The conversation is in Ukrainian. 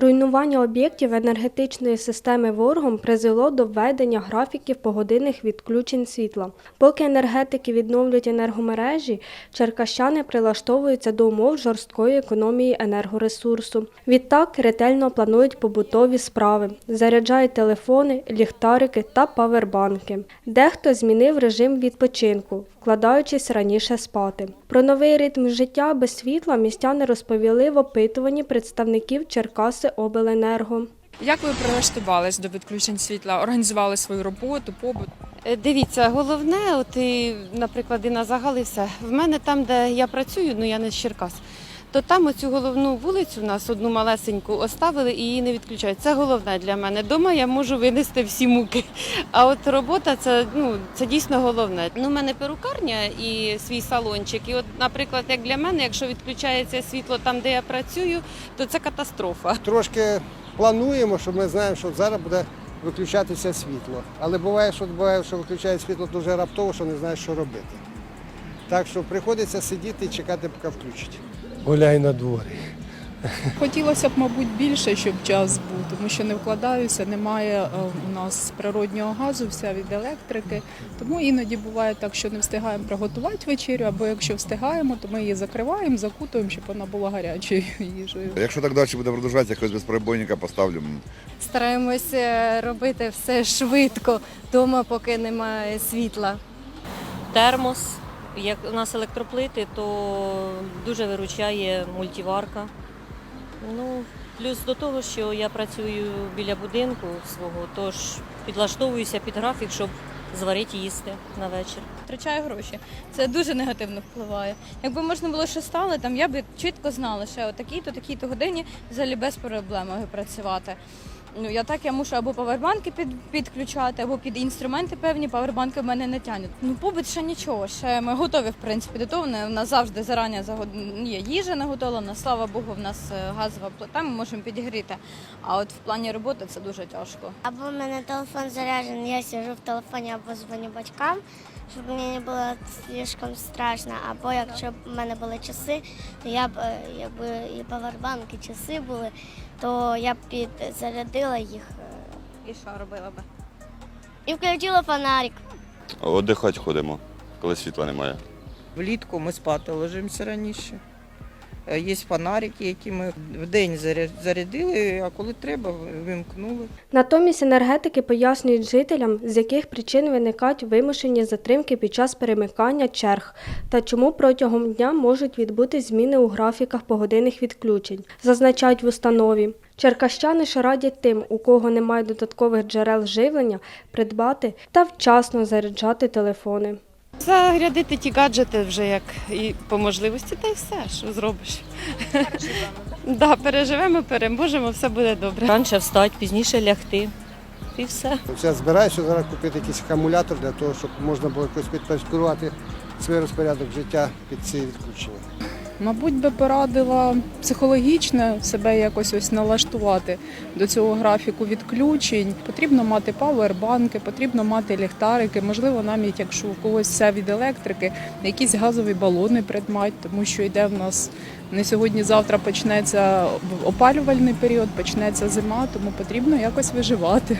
Руйнування об'єктів енергетичної системи ворогом призвело до введення графіків погодинних відключень світла. Поки енергетики відновлюють енергомережі, черкащани прилаштовуються до умов жорсткої економії енергоресурсу. Відтак ретельно планують побутові справи, заряджають телефони, ліхтарики та павербанки. Дехто змінив режим відпочинку, вкладаючись раніше спати. Про новий ритм життя без світла містяни розповіли в опитуванні представників Черкаси Обленерго. Як ви прилаштувались до відключень світла? Організували свою роботу, побут? Е, Дивіться, головне, от і, наприклад, і на загалився. В мене там, де я працюю, ну я не з Черкас, то там оцю головну вулицю у нас одну малесеньку оставили і її не відключають. Це головне для мене. Дома я можу винести всі муки. А от робота це ну це дійсно головне. Ну, у мене перукарня і свій салончик. І от, наприклад, як для мене, якщо відключається світло там, де я працюю, то це катастрофа. Трошки плануємо, що ми знаємо, що зараз буде виключатися світло. Але буває, що буває, що виключають світло дуже раптово, що не знаєш, що робити. Так що приходиться сидіти і чекати, поки включать. Гуляй на дворі. Хотілося б, мабуть, більше, щоб час був, тому що не вкладаюся, немає е, у нас природнього газу, вся від електрики. Тому іноді буває так, що не встигаємо приготувати вечерю, або якщо встигаємо, то ми її закриваємо, закутуємо, щоб вона була гарячою їжею. Якщо так далі буде продовжуватися, якогось безперебойника поставлю. Стараємося робити все швидко вдома, поки немає світла. термос. Як у нас електроплити, то дуже виручає мультиварка. Ну, плюс до того, що я працюю біля будинку свого, тож підлаштовуюся під графік, щоб зварити їсти на вечір. Втрачаю гроші. Це дуже негативно впливає. Якби можна було що стало, там я б чітко знала, що о такій-то, такій-то годині взагалі без проблем працювати. Ну я так я мушу або павербанки під, підключати, або під інструменти певні павербанки в мене не тянуть. Ну побут ще нічого. Ще ми готові в принципі до того. У нас завжди зарані загод- є їжа наготовлена. Слава Богу, в нас е, газова плита. Ми можемо підігріти. А от в плані роботи це дуже тяжко. Або в мене телефон заряджений, я сижу в телефоні або дзвоню батькам, щоб мені не було слишком страшно. Або якщо б в мене були часи, то я б е, якби і павербанк, і часи були, то я б підзарядила їх е, І що робила би? і включила фонарик. Отдихати ходимо, коли світла немає. Влітку ми спати ложимося раніше. Е, Є фонарики, які ми вдень заря- зарядили, а коли треба, вимкнули. Натомість енергетики пояснюють жителям, з яких причин виникають вимушені затримки під час перемикання черг та чому протягом дня можуть відбути зміни у графіках погодинних відключень, зазначають в установі. Черкащани ж радять тим, у кого немає додаткових джерел живлення, придбати та вчасно заряджати телефони. Зарядити ті гаджети вже як і по можливості, та й все, що зробиш. Переживемо. Да, переживемо, переможемо, все буде добре. Раніше встати, пізніше лягти. І все. Я збираюся зараз купити якийсь акумулятор для того, щоб можна було якось підпорядкувати свій розпорядок життя під ці відключення. Мабуть, би порадила психологічно себе якось ось налаштувати до цього графіку відключень. Потрібно мати павербанки, потрібно мати ліхтарики, можливо, навіть якщо у когось все від електрики, якісь газові балони придмать, тому що йде в нас не сьогодні-завтра почнеться опалювальний період, почнеться зима, тому потрібно якось виживати.